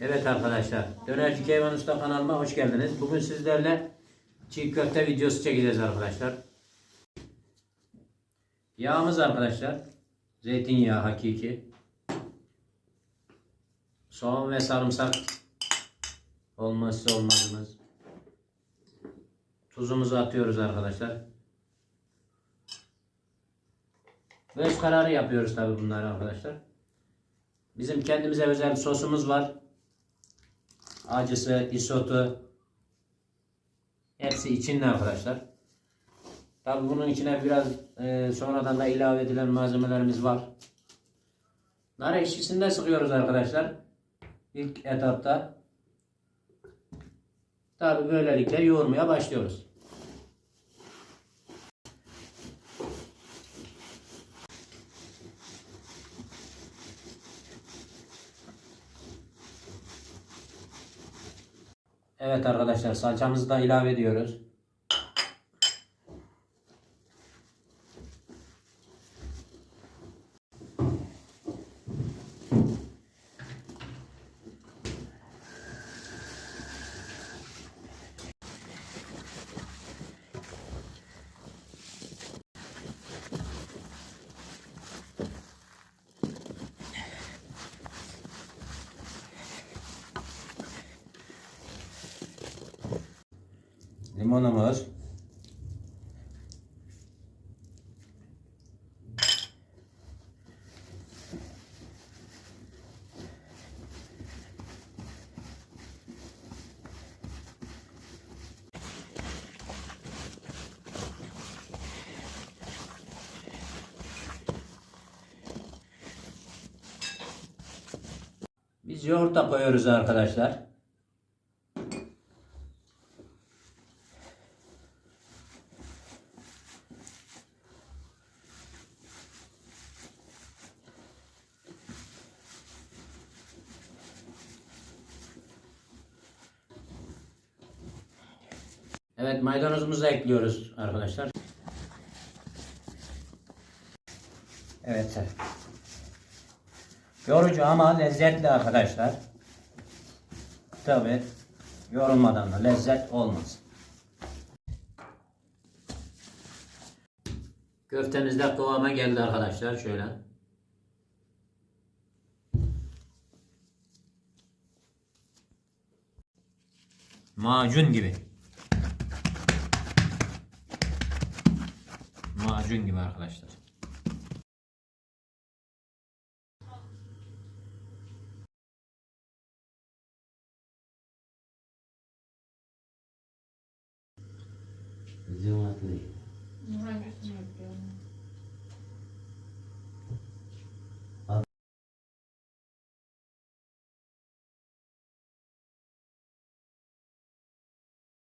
Evet arkadaşlar, Dönerci Keyvan Usta kanalıma hoş geldiniz. Bugün sizlerle çiğ köfte videosu çekeceğiz arkadaşlar. Yağımız arkadaşlar, zeytinyağı hakiki. Soğan ve sarımsak olmazsa olmazımız. Tuzumuzu atıyoruz arkadaşlar. Göz kararı yapıyoruz tabi bunları arkadaşlar. Bizim kendimize özel sosumuz var. Acısı, isotu hepsi içinde arkadaşlar. Tabi bunun içine biraz e, sonradan da ilave edilen malzemelerimiz var. Nar ekşisini de sıkıyoruz arkadaşlar. İlk etapta. Tabi böylelikle yoğurmaya başlıyoruz. Evet arkadaşlar salçamızı da ilave ediyoruz. Limonumuz. Biz yoğurt da koyuyoruz arkadaşlar. Evet maydanozumuzu da ekliyoruz arkadaşlar. Evet. Yorucu ama lezzetli arkadaşlar. Tabi yorulmadan da lezzet olmaz. Köftemiz de kıvama geldi arkadaşlar şöyle. Macun gibi. Macun gibi arkadaşlar.